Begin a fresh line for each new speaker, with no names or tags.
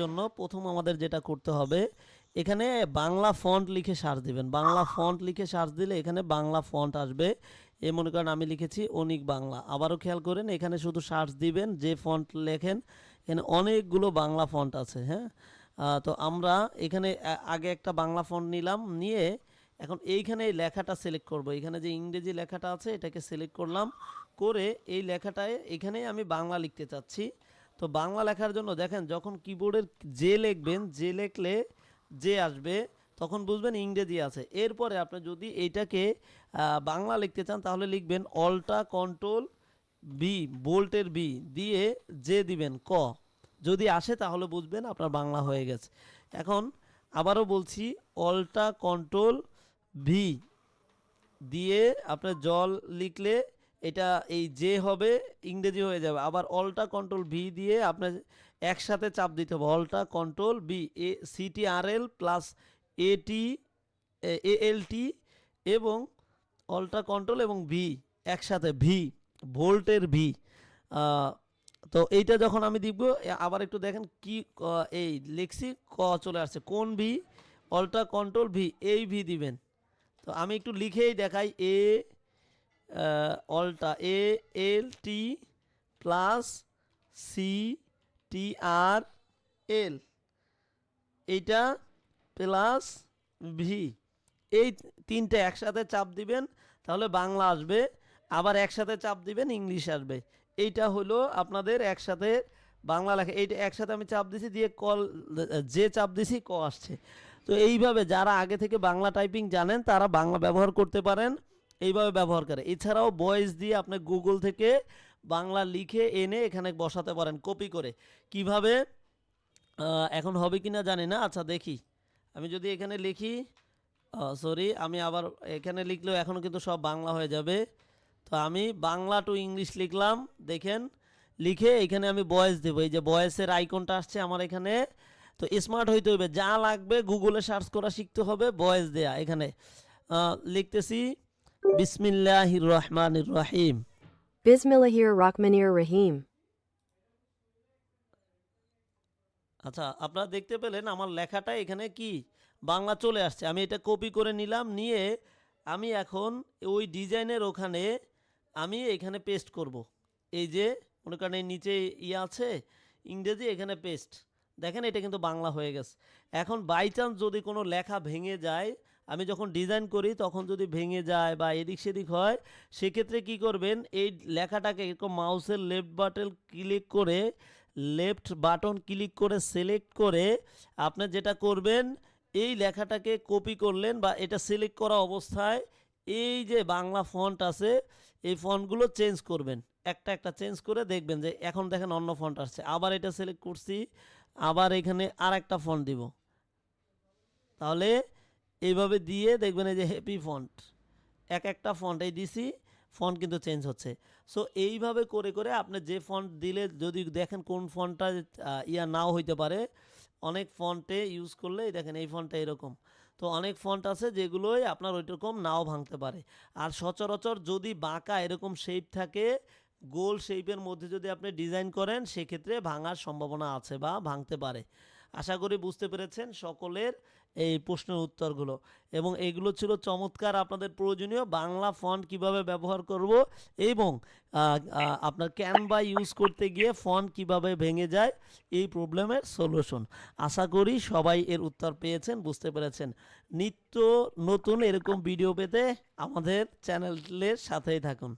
জন্য প্রথম আমাদের যেটা করতে হবে, এখানে বাংলা ফন্ট লিখে সার্চ দিবেন। বাংলা ফন্ট লিখে সার্চ দিলে এখানে বাংলা ফন্ট আসবে। এ মনে করেন আমি লিখেছি অনিক বাংলা। আবারও খেয়াল করেন, এখানে শুধু সার্চ দিবেন, যে ফন্ট লেখেন, এখানে অনেকগুলো বাংলা ফন্ট আছে হ্যাঁ? তো আমরা এখানে আগে একটা বাংলা ফন্ট নিলাম, নিয়ে এখন এইখানে এই লেখাটা সিলেক্ট করব। এখানে যে ইংরেজি লেখাটা আছে, এটাকে সিলেক্ট করলাম, করে এই লেখাটায় এখানেই আমি বাংলা লিখতে চাচ্ছি। তো বাংলা লেখার জন্য দেখেন, যখন কিবোর্ডের যে লিখবেন, যে লিখলে যে আসবে, তখন বুঝবেন ইংরেজি আছে। এরপরে আপনি যদি এইটাকে বাংলা লিখতে চান, তাহলে লিখবেন অল্টা কন্ট্রোল বি বোল্টের বি দিয়ে যে দিবেন, ক। যদি আসে, তাহলে বুঝবেন আপনার বাংলা হয়ে গেছে। এখন আবারও বলছি অল্টা কন্ট্রোল ভি দিয়ে আপনার জল লিখলে এটা এই যে হবে, ইংরেজি হয়ে যাবে। আবার অল্টা কন্ট্রোল ভি দিয়ে আপনার একসাথে চাপ দিতে হবে। Alt control B A C T R L plus এটি এ এল টি এবং অল্টা কন্ট্রোল এবং ভি একসাথে ভি ভোল্টের ভি তো এইটা যখন আমি দিব, আবার একটু দেখেন কি এই লিখছি, ক চলে আসছে। কোন ভি অল্টা কন্ট্রোল ভি এই ভি দিবেন। তো আমি একটু লিখেই দেখাই এ অল্টা এ এল টি প্লাস সি টি আর এল এইটা প্লাস ভি এই তিনটে একসাথে চাপ দিবেন, তাহলে বাংলা আসবে, আবার একসাথে চাপ দিবেন, ইংলিশ আসবে। এইটা হলো আপনাদের একসাথে বাংলা লেখা। এইটা একসাথে আমি চাপ দিছি দিয়ে কল, যে চাপ দিছি ক আসছে। তো এইভাবে যারা আগে থেকে বাংলা টাইপিং জানেন, তারা বাংলা ব্যবহার করতে পারেন। এইভাবে ব্যবহার করে। এছাড়াও ভয়েস দিয়ে আপনি গুগল থেকে বাংলা লিখে এনে এখানে বসাতে পারেন কপি করে। কীভাবে? এখন হবে কি না জানি না। আচ্ছা দেখি। আমি যদি এখানে লিখি সরি আমি আবার এখানে লিখলেও এখনও কিন্তু সব বাংলা হয়ে যাবে। তো আমি বাংলা টু ইংলিশ লিখলাম, দেখেন। লিখে এখানে আমি বয়েস দেবো। এই যে বয়েসের আইকনটা আসছে আমার এখানে। তো স্মার্ট হইতে হবে যা লাগবে গুগলে সার্চ করা শিখতে হবে বয়েস দেয়া এখানে। লিখতেছি বিসমিল্লাহির রহমানির রহিম।
Bismillahir Rahmanir Rahim.
আচ্ছা আপনারা দেখতে পেলেন আমার লেখাটা এখানে কি? বাংলা চলে আসছে। আমি এটা কপি করে নিলাম নিয়ে আমি এখন ওই ডিজাইনের ওখানে আমি এখানে পেস্ট করব। এই যে মনে করেন এই নিচে ইয়ে আছে ইংরেজি এখানে পেস্ট দেখেন এটা কিন্তু বাংলা হয়ে গেছে। এখন বাই চান্স যদি কোনো লেখা ভেঙে যায় আমি যখন ডিজাইন করি, তখন যদি ভেঙে যায় বা এদিক সেদিক হয়, সেক্ষেত্রে কি করবেন? এই লেখাটাকে এরকম মাউসের লেফট বাটন ক্লিক করে লেফট বাটন ক্লিক করে সিলেক্ট করে আপনি যেটা করবেন, এই লেখাটাকে কপি করলেন বা এটা সিলেক্ট করা অবস্থায় এই যে বাংলা ফন্ট আছে, এই ফন্টগুলো চেঞ্জ করবেন। একটা একটা চেঞ্জ করে দেখবেন যে এখন দেখেন অন্য ফন্ট আসছে। আবার এটা সিলেক্ট করছি, আবার এখানে আর একটা ফন্ট দিব। তাহলে এইভাবে দিয়ে দেখবেন এই যে হ্যাপি ফন্ট এক একটা ফন্ট এই দিছি ফন্ট কিন্তু চেঞ্জ হচ্ছে। সো এইভাবে করে করে আপনি যে ফন্ট দিলে যদি দেখেন কোন ফন্টটা ইয়া নাও হইতে পারে, অনেক ফন্টে ইউজ করলে দেখেন এই ফন্টটা এরকম। তো অনেক ফন্ট আছে যেগুলোই আপনার ওইরকম নাও ভাঙতে পারে। আর সচরাচর যদি বাঁকা এরকম শেপ থাকে, গোল শেপের মধ্যে যদি আপনি ডিজাইন করেন, সেক্ষেত্রে ভাঙার সম্ভাবনা আছে বা ভাঙতে পারে। আশা করি বুঝতে পেরেছেন সকলের এই প্রশ্নের উত্তরগুলো। এবং এগুলো ছিল চমৎকার আপনাদের প্রয়োজনীয় বাংলা ফন্ট কীভাবে ব্যবহার করব এবং আপনার ক্যানভা ইউজ করতে গিয়ে ফন্ট কীভাবে ভেঙে যায়, এই প্রবলেমের সলিউশন আশা করি সবাই এর উত্তর পেয়েছেন, বুঝতে পেরেছেন। নিত্য নতুন এরকম ভিডিও পেতে আমাদের চ্যানেলের সাথেই থাকুন।